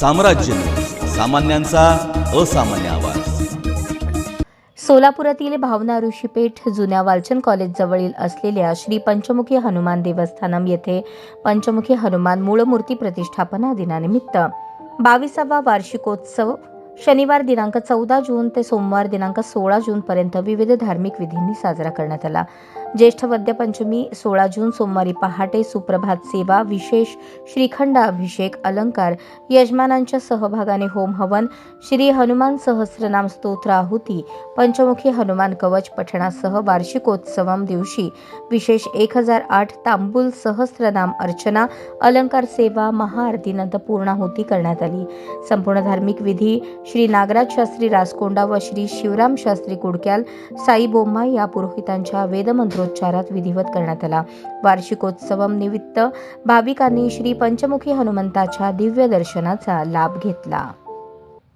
साम्राज्य. सामान्यांचा असामान्य आवाज. सोलापुरातील भावना ऋषीपेठ जुन्या वालचंद कॉलेजजवळील असलेल्या श्री पंचमुखी हनुमान देवस्थानम येथे पंचमुखी हनुमान मूळमूर्ती प्रतिष्ठापना दिनानिमित्त बावीसावा वार्षिकोत्सव शनिवार दिनांक चौदा जून ते सोमवार दिनांक सोळा जून पर्यंत विविध धार्मिक विधींनी साजरा करण्यात आला. ज्येष्ठ वद्यपंचमी सोळा जून सोमवारी पहाटे सुप्रभात सेवा विशेष श्रीखंड अभिषेक अलंकार यजमानांच्या सहभागाने होम हवन श्री हनुमान सहस्रनाम स्तोत्र आहुती पंचमुखी हनुमान कवच पठणासह वार्षिकोत्सवम दिवशी विशेष एक हजार आठ तांबूल सहस्रनाम अर्चना अलंकार सेवा महाआरतीनंतर पूर्णाहुती करण्यात आली. संपूर्ण धार्मिक विधी श्री नागराज शास्त्री रासकोंडा व श्री शिवराम शास्त्री कुडक्याल साई बोम्मा या पुरोहितांच्या वेदमंत्रोच्चारात विधिवत करण्यात आला. वार्षिकोत्सवम निमित्त भाविकांनी श्री पंचमुखी हनुमंताच्या दिव्य दर्शनाचा लाभ घेतला.